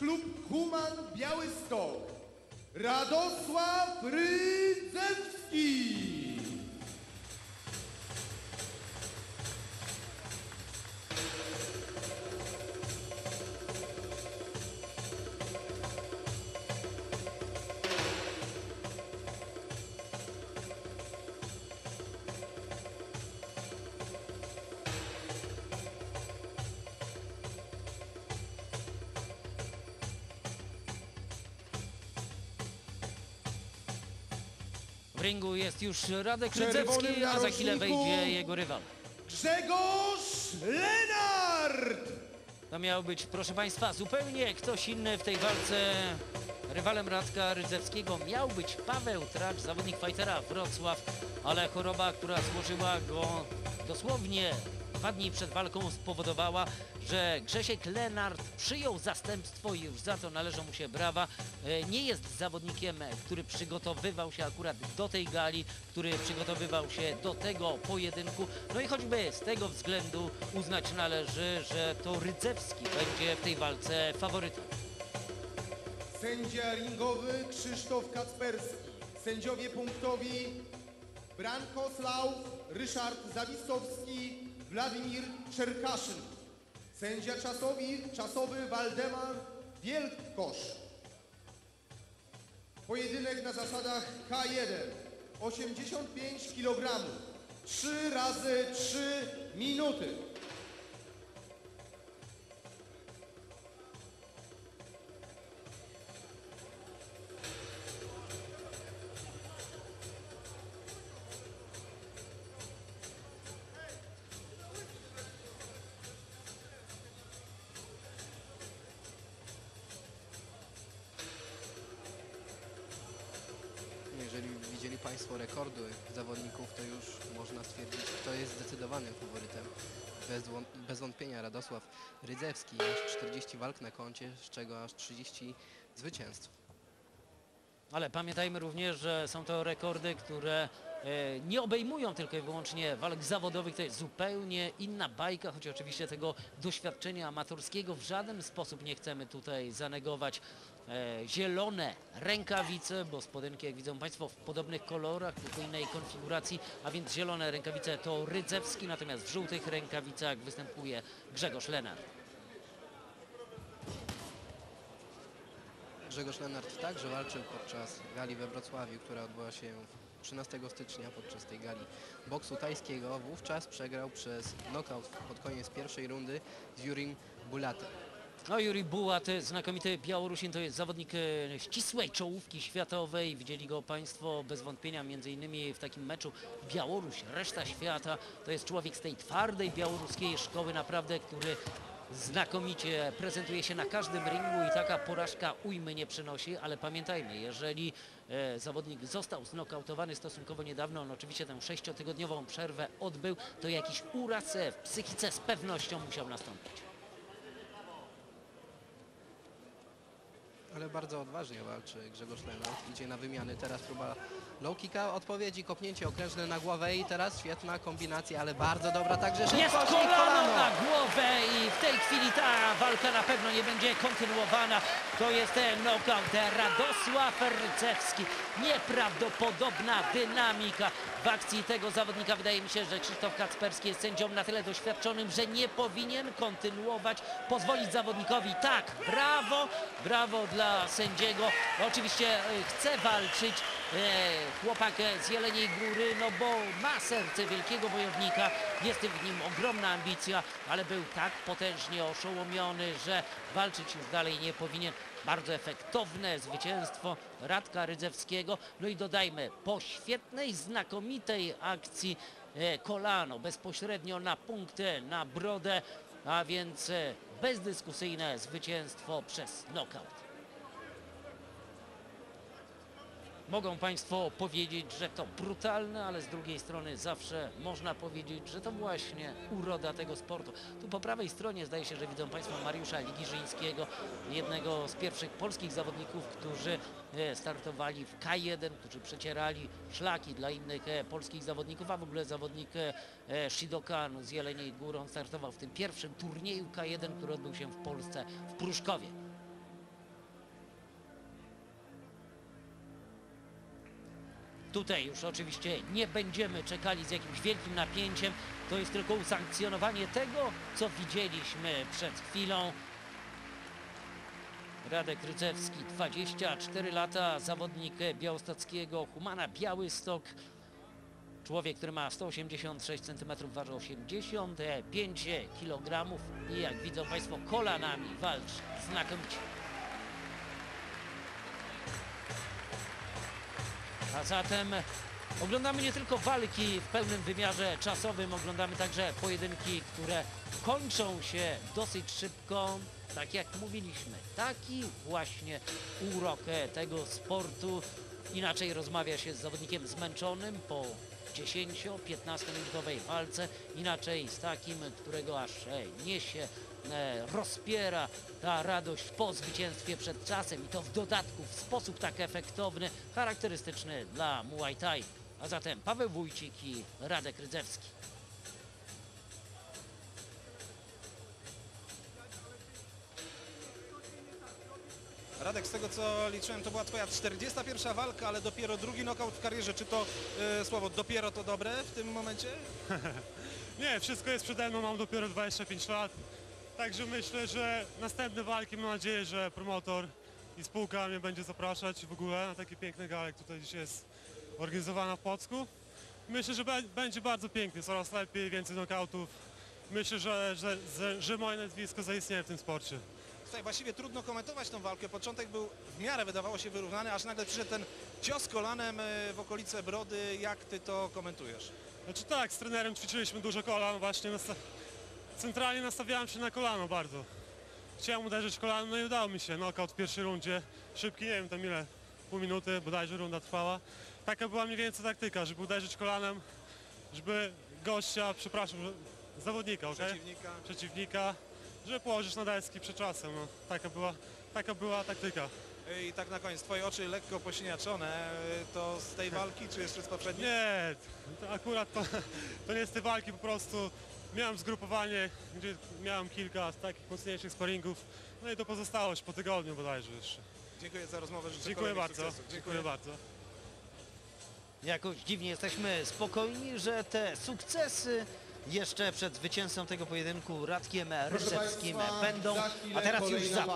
klub Human Białystok Radosław Rydzewski. W ringu jest już Radek Rydzewski, a za chwilę wejdzie jego rywal. Grzegorz Lenart. To miał być, proszę Państwa, zupełnie ktoś inny w tej walce. Rywalem Radka Rydzewskiego miał być Paweł Tracz, zawodnik fightera Wrocław, ale choroba, która złożyła go dosłownie dwa dni przed walką spowodowała, że Grzesiek Lenart przyjął zastępstwo i już za to należą mu się brawa. E, Nie jest zawodnikiem, e, który przygotowywał się akurat do tej gali, który przygotowywał się do tego pojedynku. No i choćby z tego względu uznać należy, że to Rydzewski będzie w tej walce faworytem. Sędzia ringowy Krzysztof Kacperski. Sędziowie punktowi Brankoslaw Ryszard Zawistowski, Władimir Czerkaszyn. Sędzia czasowi, czasowy Waldemar Wielkosz. Pojedynek na zasadach K1. 85 kg. 3 razy 3 minuty. Państwo rekordy zawodników, to już można stwierdzić, kto jest zdecydowanym faworytem. Bez, bez wątpienia Radosław Rydzewski, aż 40 walk na koncie, z czego aż 30 zwycięstw. Ale pamiętajmy również, że są to rekordy, które nie obejmują tylko i wyłącznie walk zawodowych. To jest zupełnie inna bajka, choć oczywiście tego doświadczenia amatorskiego w żaden sposób nie chcemy tutaj zanegować. E, zielone rękawice, bo spodenki, jak widzą Państwo, w podobnych kolorach, tylko innej konfiguracji, a więc zielone rękawice to Rydzewski, natomiast w żółtych rękawicach występuje Grzegorz Lenart. Grzegorz Lenart także walczył podczas gali we Wrocławiu, która odbyła się 13 stycznia podczas tej gali boksu tajskiego. Wówczas przegrał przez knockout pod koniec pierwszej rundy z Jurim Bulatem. No Juri Bułat, znakomity Białorusin, to jest zawodnik e, ścisłej czołówki światowej. Widzieli go Państwo bez wątpienia między innymi w takim meczu Białoruś, reszta świata. To jest człowiek z tej twardej białoruskiej szkoły naprawdę, który znakomicie prezentuje się na każdym ringu i taka porażka ujmy nie przynosi, ale pamiętajmy, jeżeli e, zawodnik został znokautowany stosunkowo niedawno, on oczywiście tę sześciotygodniową przerwę odbył, to jakiś uraz e, w psychice z pewnością musiał nastąpić. Ale bardzo odważnie walczy Grzegorz Lenart. Idzie na wymiany. Teraz próba low kicka, odpowiedzi, kopnięcie okrężne na głowę i teraz świetna kombinacja, ale bardzo dobra także Jest szybkość i kolano na głowę i w tej chwili ta walka na pewno nie będzie kontynuowana. To jest knockout Radosław Rycewski. Nieprawdopodobna dynamika w akcji tego zawodnika. Wydaje mi się, że Krzysztof Kacperski jest sędzią na tyle doświadczonym, że nie powinien kontynuować, pozwolić zawodnikowi. Tak, brawo, brawo dla sędziego. Oczywiście e, chce walczyć e, chłopak z Jeleniej Góry, no bo ma serce wielkiego wojownika, jest w nim ogromna ambicja, ale był tak potężnie oszołomiony, że walczyć już dalej nie powinien. Bardzo efektowne zwycięstwo Radka Rydzewskiego. No i dodajmy, po świetnej, znakomitej akcji e, kolano bezpośrednio na punkty, na brodę, a więc e, bezdyskusyjne zwycięstwo przez knockout. Mogą Państwo powiedzieć, że to brutalne, ale z drugiej strony zawsze można powiedzieć, że to właśnie uroda tego sportu. Tu po prawej stronie zdaje się, że widzą Państwo Mariusza Ligiżyńskiego, jednego z pierwszych polskich zawodników, którzy e, startowali w K1, którzy przecierali szlaki dla innych e, polskich zawodników, a w ogóle zawodnik e, Shidokan z Jeleniej Góry, on startował w tym pierwszym turnieju K1, który odbył się w Polsce w Pruszkowie. Tutaj już oczywiście nie będziemy czekali z jakimś wielkim napięciem. To jest tylko usankcjonowanie tego, co widzieliśmy przed chwilą. Radek Rydzewski, 24 lata, zawodnik białostockiego Humana Białystok. Człowiek, który ma 186 cm, waży 85 kg i jak widzą Państwo kolanami walczy znakomicie. A zatem oglądamy nie tylko walki w pełnym wymiarze czasowym, oglądamy także pojedynki, które kończą się dosyć szybko. Tak jak mówiliśmy, taki właśnie urok e, tego sportu. Inaczej rozmawia się z zawodnikiem zmęczonym po 10-15 minutowej walce, inaczej z takim, którego aż e, niesie, rozpiera ta radość po zwycięstwie przed czasem i to w dodatku w sposób tak efektowny, charakterystyczny dla Muay Thai. A zatem Paweł Wójcik i Radek Rydzewski. Radek, z tego co liczyłem, to była twoja 41 walka, ale dopiero drugi knockout w karierze. Czy to e, słowo dopiero to dobre w tym momencie? Nie, wszystko jest przede mną, mam dopiero 25 lat. Także myślę, że następne walki, mam nadzieję, że promotor i spółka mnie będzie zapraszać w ogóle na takie piękne gale, jak tutaj dzisiaj jest organizowana w Płocku. Myślę, że będzie bardzo pięknie, coraz lepiej, więcej knockoutów. Myślę, że, że, że, że moje nazwisko zaistnieje w tym sporcie. Tutaj właściwie trudno komentować tą walkę. Początek był w miarę wydawało się wyrównany, aż nagle przyszedł ten cios kolanem e, w okolice brody. Jak ty to komentujesz? Znaczy tak, z trenerem ćwiczyliśmy dużo kolan, właśnie centralnie nastawiałem się na kolano bardzo. Chciałem uderzyć kolanem, no i udało mi się. Knockout w pierwszej rundzie, szybki, nie wiem tam ile, pół minuty, bodajże runda trwała. Taka była mniej więcej taktyka, żeby uderzyć kolanem, żeby gościa, przepraszam, zawodnika, okej? Przeciwnika. Przeciwnika, żeby położyć na deski przed czasem, no. Taka była, taka była taktyka. I tak na koniec, twoje oczy lekko posiniaczone. E, To z tej walki, czy jeszcze z poprzedniej? Nie, to akurat to, to nie z tej walki, po prostu miałem zgrupowanie, gdzie miałem kilka takich mocniejszych sparingów, no i to pozostałość po tygodniu bodajże jeszcze. Dziękuję za rozmowę. Życzę Dziękuję bardzo, sukcesów. dziękuję bardzo. Jakoś dziwnie jesteśmy spokojni, że te sukcesy jeszcze przed zwycięzcą tego pojedynku Radkiem Rydzewskim Państwa, będą. A teraz już za.